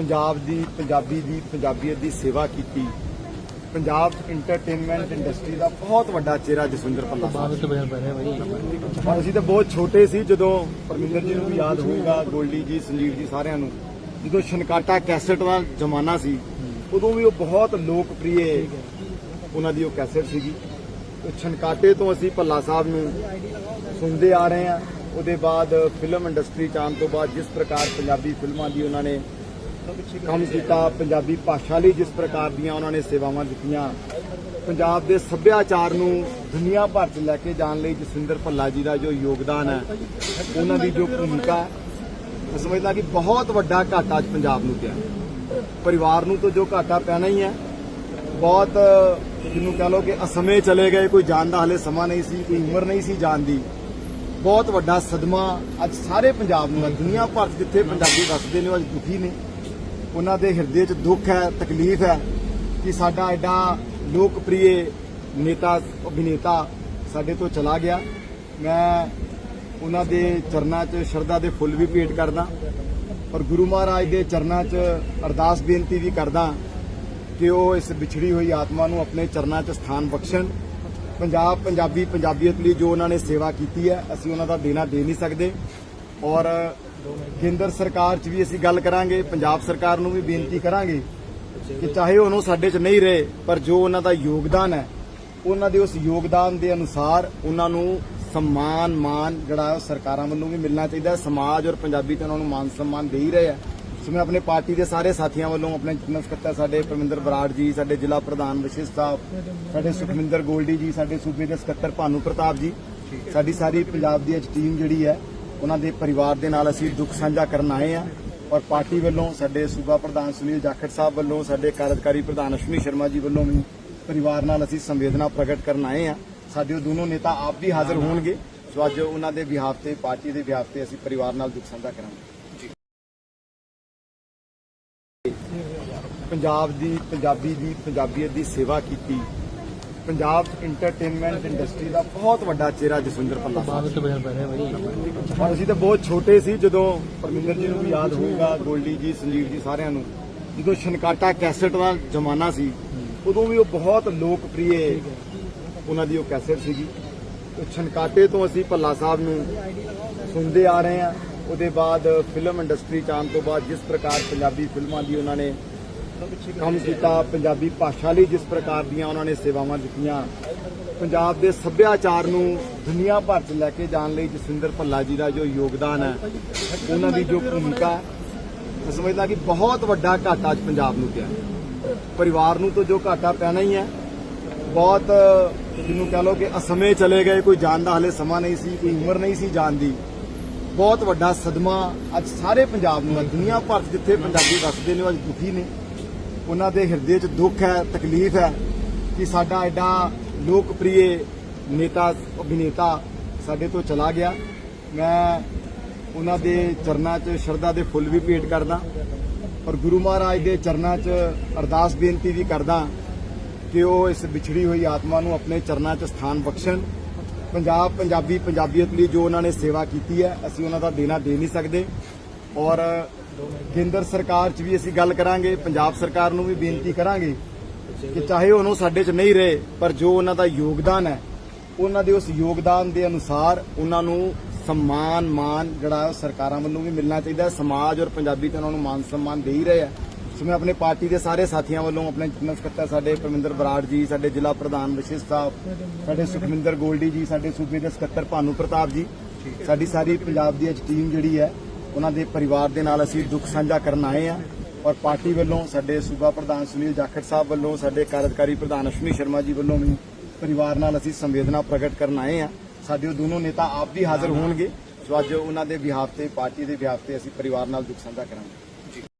ਪੰਜਾਬ ਦੀ ਪੰਜਾਬੀ ਦੀ ਪੰਜਾਬੀਅਤ ਦੀ ਸੇਵਾ ਕੀਤੀ। ਪੰਜਾਬ ਇੰਟਰਟੇਨਮੈਂਟ ਇੰਡਸਟਰੀ ਦਾ ਬਹੁਤ ਵੱਡਾ ਚਿਹਰਾ ਜਸਵਿੰਦਰ ਪੱਲਾ ਸਾਹਿਬ ਅਸੀਂ ਤਾਂ ਬਹੁਤ ਛੋਟੇ ਸੀ ਜਦੋਂ ਪਰਮਿੰਦਰ ਜੀ ਨੂੰ ਵੀ ਯਾਦ ਹੋਊਗਾ ਗੋਲਡੀ ਜੀ ਸੰਜੀਵ ਜੀ ਸਾਰਿਆਂ ਨੂੰ। ਜਦੋਂ ਛਨਕਾਟਾ ਕੈਸੇਟ ਦਾ ਜ਼ਮਾਨਾ ਸੀ ਉਦੋਂ ਵੀ ਉਹ ਬਹੁਤ ਲੋਕਪ੍ਰਿਯ ਉਹਨਾਂ ਦੀ ਉਹ ਕੈਸੇਟ ਸੀਗੀ। ਛਨਕਾਟੇ ਤੋਂ ਅਸੀਂ ਭੱਲਾ ਸਾਹਿਬ ਨੂੰ ਸੁਣਦੇ ਆ ਰਹੇ ਹਾਂ। ਉਹਦੇ ਬਾਅਦ ਫਿਲਮ ਇੰਡਸਟਰੀ ਚ ਆਉਣ ਤੋਂ ਬਾਅਦ ਜਿਸ ਪ੍ਰਕਾਰ ਪੰਜਾਬੀ ਫਿਲਮਾਂ ਦੀ ਉਹਨਾਂ ਨੇ ਕੰਮ ਕੀਤਾ ਪੰਜਾਬੀ ਭਾਸ਼ਾ ਲਈ ਜਿਸ ਪ੍ਰਕਾਰ ਦੀਆਂ ਉਹਨਾਂ ਨੇ ਸੇਵਾਵਾਂ ਦਿੱਤੀਆਂ। ਪੰਜਾਬ ਦੇ ਸੱਭਿਆਚਾਰ ਨੂੰ ਦੁਨੀਆ ਭਰ 'ਚ ਲੈ ਕੇ ਜਾਣ ਲਈ ਜਸਵਿੰਦਰ ਭੱਲਾ ਜੀ ਦਾ ਜੋ ਯੋਗਦਾਨ ਹੈ, ਉਹਨਾਂ ਦੀ ਜੋ ਭੂਮਿਕਾ, ਮੈਂ ਸਮਝਦਾ ਕਿ ਬਹੁਤ ਵੱਡਾ ਘਾਟਾ ਅੱਜ ਪੰਜਾਬ ਨੂੰ ਪਿਆ। ਪਰਿਵਾਰ ਨੂੰ ਤਾਂ ਜੋ ਘਾਟਾ ਪੈਣਾ ਹੀ ਹੈ। ਬਹੁਤ, ਜਿਹਨੂੰ ਕਹ ਲਓ ਕਿ ਅਸਮੇ ਚਲੇ ਗਏ, ਕੋਈ ਜਾਣ ਦਾ ਹਲੇ ਸਮਾਂ ਨਹੀਂ ਸੀ, ਕੋਈ ਉਮਰ ਨਹੀਂ ਸੀ ਜਾਣ ਦੀ। ਬਹੁਤ ਵੱਡਾ ਸਦਮਾ ਅੱਜ ਸਾਰੇ ਪੰਜਾਬ ਨੂੰ ਹੈ। ਦੁਨੀਆ ਭਰ 'ਚ ਜਿੱਥੇ ਪੰਜਾਬੀ ਵਸਦੇ ਨੇ, ਉਹ ਅੱਜ ਦੁਖੀ ਨੇ। ਉਹਨਾਂ ਦੇ ਹਿਰਦੇ 'ਚ ਦੁੱਖ ਹੈ, ਤਕਲੀਫ ਹੈ ਕਿ ਸਾਡਾ ਐਡਾ ਲੋਕਪ੍ਰਿਯ ਨੇਤਾ, ਅਭਿਨੇਤਾ ਸਾਡੇ ਤੋਂ ਚਲਾ ਗਿਆ। ਮੈਂ ਉਹਨਾਂ ਦੇ ਚਰਨਾਂ 'ਚ ਸ਼ਰਧਾ ਦੇ ਫੁੱਲ ਵੀ ਭੇਟ ਕਰਦਾ ਔਰ ਗੁਰੂ ਮਹਾਰਾਜ ਦੇ ਚਰਨਾਂ 'ਚ ਅਰਦਾਸ ਬੇਨਤੀ ਵੀ ਕਰਦਾ ਕਿ ਉਹ ਇਸ ਵਿਛੜੀ ਹੋਈ ਆਤਮਾ ਨੂੰ ਆਪਣੇ ਚਰਨਾਂ 'ਚ ਸਥਾਨ ਬਖਸ਼ਣ। ਪੰਜਾਬ, ਪੰਜਾਬੀ, ਪੰਜਾਬੀਅਤ ਲਈ ਜੋ ਉਹਨਾਂ ਨੇ ਸੇਵਾ ਕੀਤੀ ਹੈ, ਅਸੀਂ ਉਹਨਾਂ ਦਾ ਦੇਣਾ ਦੇ ਨਹੀਂ ਸਕਦੇ ਔਰ ਕੇਂਦਰ ਸਰਕਾਰ 'ਚ ਵੀ ਅਸੀਂ ਗੱਲ ਕਰਾਂਗੇ, ਪੰਜਾਬ ਸਰਕਾਰ ਨੂੰ ਵੀ ਬੇਨਤੀ ਕਰਾਂਗੇ ਕਿ ਚਾਹੇ ਉਹ ਸਾਡੇ 'ਚ ਨਹੀਂ ਰਹੇ, ਪਰ ਜੋ ਉਹਨਾਂ ਦਾ ਯੋਗਦਾਨ ਹੈ, ਉਹਨਾਂ ਦੇ ਉਸ ਯੋਗਦਾਨ ਦੇ ਅਨੁਸਾਰ ਉਹਨਾਂ ਨੂੰ ਸਨਮਾਨ, ਮਾਨ ਜਿਹੜਾ ਸਰਕਾਰਾਂ ਵੱਲੋਂ ਵੀ ਮਿਲਣਾ ਚਾਹੀਦਾ ਸਮਾਜ ਔਰ ਪੰਜਾਬੀ ਤਾਂ ਉਹਨਾਂ ਨੂੰ ਮਾਨ ਸਨਮਾਨ ਦੇ ਹੀ ਰਹੇ ਆ ਸੋ ਮੈਂ ਆਪਣੇ ਪਾਰਟੀ ਦੇ ਸਾਰੇ ਸਾਥੀਆਂ ਵੱਲੋਂ ਆਪਣੇ ਜਨਰਲ ਸਕੱਤਰ ਸਾਡੇ ਪਰਮਿੰਦਰ ਬਰਾੜ ਜੀ, ਸਾਡੇ ਜ਼ਿਲ੍ਹਾ ਪ੍ਰਧਾਨ ਵਿਸ਼ੇਸ਼ ਸਾਹਿਬ, ਸਾਡੇ ਸੁਖਮਿੰਦਰ ਗੋਲਡੀ ਜੀ, ਸਾਡੇ ਸੂਬੇ ਦੇ ਸਕੱਤਰ ਭਾਨੂ ਪ੍ਰਤਾਪ ਜੀ, ਸਾਡੀ ਸਾਰੀ ਪੰਜਾਬ ਦੀ ਅੱਜ ਟੀਮ ਜਿਹੜੀ ਹੈ ਉਹਨਾਂ ਦੇ ਪਰਿਵਾਰ ਦੇ ਨਾਲ ਅਸੀਂ ਦੁੱਖ ਸਾਂਝਾ ਕਰਨ ਆਏ ਆ ਔਰ ਪਾਰਟੀ ਵੱਲੋਂ ਸਾਡੇ ਸੂਬਾ ਪ੍ਰਧਾਨ ਸੁਨੀਲ ਜਾਖੜ ਸਾਹਿਬ ਵੱਲੋਂ ਸਾਡੇ ਕਾਰਜਕਾਰੀ ਪ੍ਰਧਾਨ ਅਸ਼ਵਨੀ ਸ਼ਰਮਾ ਜੀ ਵੱਲੋਂ ਵੀ ਪਰਿਵਾਰ ਨਾਲ ਅਸੀਂ ਸੰਵੇਦਨਾ ਪ੍ਰਗਟ ਕਰਨ ਆਏ ਆ ਸਾਡੇ ਉਹ ਦੋਨੋਂ ਨੇਤਾ ਆਪ ਵੀ ਹਾਜ਼ਰ ਹੋਣਗੇ। ਸੋ ਅੱਜ ਉਹਨਾਂ ਦੇ ਬਿਹਾਫ ਤੇ ਪਾਰਟੀ ਦੇ ਬਿਹਾਫ ਤੇ ਅਸੀਂ ਪਰਿਵਾਰ ਨਾਲ ਦੁੱਖ ਸਾਂਝਾ ਕਰਾਂਗੇ। ਪੰਜਾਬ ਦੀ ਪੰਜਾਬੀ ਦੀ ਪੰਜਾਬੀਅਤ ਦੀ ਸੇਵਾ ਕੀਤੀ। ਪੰਜਾਬ ਇੰਟਰਟੇਨਮੈਂਟ ਇੰਡਸਟਰੀ ਦਾ ਬਹੁਤ ਵੱਡਾ ਚਿਹਰਾ ਜਸਵਿੰਦਰ ਪੱਲਾ ਸਾਹਿਬ ਔਰ ਅਸੀਂ ਤਾਂ ਬਹੁਤ ਛੋਟੇ ਸੀ ਜਦੋਂ ਪਰਮਿੰਦਰ ਜੀ ਨੂੰ ਵੀ ਯਾਦ ਹੋਊਗਾ ਗੋਲਡੀ ਜੀ ਸੰਜੀਵ ਜੀ ਸਾਰਿਆਂ ਨੂੰ। ਜਦੋਂ ਛਨਕਾਟਾ ਕੈਸੇਟ ਦਾ ਜ਼ਮਾਨਾ ਸੀ ਉਦੋਂ ਵੀ ਉਹ ਬਹੁਤ ਲੋਕਪ੍ਰਿਯ ਉਹਨਾਂ ਦੀ ਉਹ ਕੈਸੇਟ ਸੀਗੀ। ਤੇ ਛਨਕਾਟੇ ਤੋਂ ਅਸੀਂ ਭੱਲਾ ਸਾਹਿਬ ਨੂੰ ਸੁਣਦੇ ਆ ਰਹੇ ਹਾਂ। ਉਹਦੇ ਬਾਅਦ ਫਿਲਮ ਇੰਡਸਟਰੀ ਚ ਆਉਣ ਤੋਂ ਬਾਅਦ ਜਿਸ ਪ੍ਰਕਾਰ ਪੰਜਾਬੀ ਫਿਲਮਾਂ ਦੀ ਉਹਨਾਂ ਨੇ ਕੰਮ ਕੀਤਾ ਪੰਜਾਬੀ ਭਾਸ਼ਾ ਲਈ, ਜਿਸ ਪ੍ਰਕਾਰ ਦੀਆਂ ਉਹਨਾਂ ਨੇ ਸੇਵਾਵਾਂ ਦਿੱਤੀਆਂ। ਪੰਜਾਬ ਦੇ ਸੱਭਿਆਚਾਰ ਨੂੰ ਦੁਨੀਆ ਭਰ 'ਚ ਲੈ ਕੇ ਜਾਣ ਲਈ ਜਸਵਿੰਦਰ ਭੱਲਾ ਜੀ ਦਾ ਜੋ ਯੋਗਦਾਨ ਹੈ, ਉਹਨਾਂ ਦੀ ਜੋ ਭੂਮਿਕਾ, ਮੈਂ ਸਮਝਦਾ ਕਿ ਬਹੁਤ ਵੱਡਾ ਘਾਟਾ ਅੱਜ ਪੰਜਾਬ ਨੂੰ ਪਿਆ। ਪਰਿਵਾਰ ਨੂੰ ਤਾਂ ਜੋ ਘਾਟਾ ਪੈਣਾ ਹੀ ਹੈ। ਬਹੁਤ, ਜਿਹਨੂੰ ਕਹ ਲਓ ਕਿ ਅਸਮੇ ਚਲੇ ਗਏ, ਕੋਈ ਜਾਣ ਦਾ ਹਲੇ ਸਮਾਂ ਨਹੀਂ ਸੀ, ਕੋਈ ਉਮਰ ਨਹੀਂ ਸੀ ਜਾਣ ਦੀ। ਬਹੁਤ ਵੱਡਾ ਸਦਮਾ ਅੱਜ ਸਾਰੇ ਪੰਜਾਬ ਨੂੰ ਹੈ। ਦੁਨੀਆ ਭਰ 'ਚ ਜਿੱਥੇ ਪੰਜਾਬੀ ਵਸਦੇ ਨੇ, ਉਹ ਅੱਜ ਦੁਖੀ ਨੇ। ਉਹਨਾਂ ਦੇ ਹਿਰਦੇ 'ਚ ਦੁੱਖ ਹੈ, ਤਕਲੀਫ ਹੈ ਕਿ ਸਾਡਾ ਐਡਾ ਲੋਕਪ੍ਰਿਯ ਨੇਤਾ, ਅਭਿਨੇਤਾ ਸਾਡੇ ਤੋਂ ਚਲਾ ਗਿਆ। ਮੈਂ ਉਹਨਾਂ ਦੇ ਚਰਨਾਂ 'ਚ ਸ਼ਰਧਾ ਦੇ ਫੁੱਲ ਵੀ ਭੇਟ ਕਰਦਾ ਔਰ ਗੁਰੂ ਮਹਾਰਾਜ ਦੇ ਚਰਨਾਂ 'ਚ ਅਰਦਾਸ ਬੇਨਤੀ ਵੀ ਕਰਦਾ ਕਿ ਉਹ ਇਸ ਵਿਛੜੀ ਹੋਈ ਆਤਮਾ ਨੂੰ ਆਪਣੇ ਚਰਨਾਂ 'ਚ ਸਥਾਨ ਬਖਸ਼ਣ। ਪੰਜਾਬ, ਪੰਜਾਬੀ, ਪੰਜਾਬੀਅਤ ਲਈ ਜੋ ਉਹਨਾਂ ਨੇ ਸੇਵਾ ਕੀਤੀ ਹੈ, ਅਸੀਂ ਉਹਨਾਂ ਦਾ ਦੇਣਾ ਦੇ ਨਹੀਂ ਸਕਦੇ ਔਰ ਕੇਂਦਰ ਸਰਕਾਰ 'ਚ ਵੀ ਅਸੀਂ ਗੱਲ ਕਰਾਂਗੇ, ਪੰਜਾਬ ਸਰਕਾਰ ਨੂੰ ਵੀ ਬੇਨਤੀ ਕਰਾਂਗੇ ਕਿ ਚਾਹੇ ਉਹ ਸਾਡੇ 'ਚ ਨਹੀਂ ਰਹੇ, ਪਰ ਜੋ ਉਹਨਾਂ ਦਾ ਯੋਗਦਾਨ ਹੈ, ਉਹਨਾਂ ਦੇ ਉਸ ਯੋਗਦਾਨ ਦੇ ਅਨੁਸਾਰ ਉਹਨਾਂ ਨੂੰ ਸਨਮਾਨ ਮਾਨ ਜਿਹੜਾ ਸਰਕਾਰਾਂ ਵੱਲੋਂ ਵੀ ਮਿਲਣਾ ਚਾਹੀਦਾ ਹੈ। ਸਮਾਜ ਔਰ ਪੰਜਾਬੀ ਤੇ ਉਹਨਾਂ ਨੂੰ ਮਾਨ ਸਨਮਾਨ ਦੇ ਹੀ ਰਹੇ ਆ ਸੋ ਮੈਂ ਆਪਣੇ ਪਾਰਟੀ ਦੇ ਸਾਰੇ ਸਾਥੀਆਂ ਵੱਲੋਂ ਆਪਣੇ ਜਨਰਲ ਸਕੱਤਰ ਸਾਡੇ ਪਰਮਿੰਦਰ ਬਰਾੜ ਜੀ, ਸਾਡੇ ਜ਼ਿਲ੍ਹਾ ਪ੍ਰਧਾਨ ਵਿਸ਼ੇਸ਼ ਸਾਹਿਬ, ਸਾਡੇ ਸੁਖਮਿੰਦਰ ਗੋਲਡੀ ਜੀ, ਸਾਡੇ ਸੂਬੇ ਦੇ ਸਕੱਤਰ ਭਾਨੂ ਪ੍ਰਤਾਪ ਜੀ, ਸਾਡੀ ਸਾਰੀ ਪੰਜਾਬ ਦੀ ਅੱਜ ਟੀਮ ਜਿਹੜੀ ਹੈ ਉਹਨਾਂ ਦੇ ਪਰਿਵਾਰ ਦੇ ਨਾਲ ਅਸੀਂ ਦੁੱਖ ਸਾਂਝਾ ਕਰਨ ਆਏ ਆ ਔਰ ਪਾਰਟੀ ਵੱਲੋਂ ਸਾਡੇ ਸੂਬਾ ਪ੍ਰਧਾਨ ਸੁਨੀਲ ਜਾਖੜ ਸਾਹਿਬ ਵੱਲੋਂ, ਸਾਡੇ ਕਾਰਜਕਾਰੀ ਪ੍ਰਧਾਨ ਅਸ਼ਵਨੀ ਸ਼ਰਮਾ ਜੀ ਵੱਲੋਂ ਵੀ ਪਰਿਵਾਰ ਨਾਲ ਅਸੀਂ ਸੰਵੇਦਨਾ ਪ੍ਰਗਟ ਕਰਨ ਆਏ ਆ ਸਾਡੇ ਉਹ ਦੋਨੋਂ ਨੇਤਾ ਆਪ ਵੀ ਹਾਜ਼ਰ ਹੋਣਗੇ। ਸੋ ਅੱਜ ਉਹਨਾਂ ਦੇ ਬਿਹਾਫ ਤੇ, ਪਾਰਟੀ ਦੇ ਬਿਹਾਫ ਤੇ ਅਸੀਂ ਪਰਿਵਾਰ ਨਾਲ ਦੁੱਖ ਸਾਂਝਾ ਕਰਾਂਗੇ।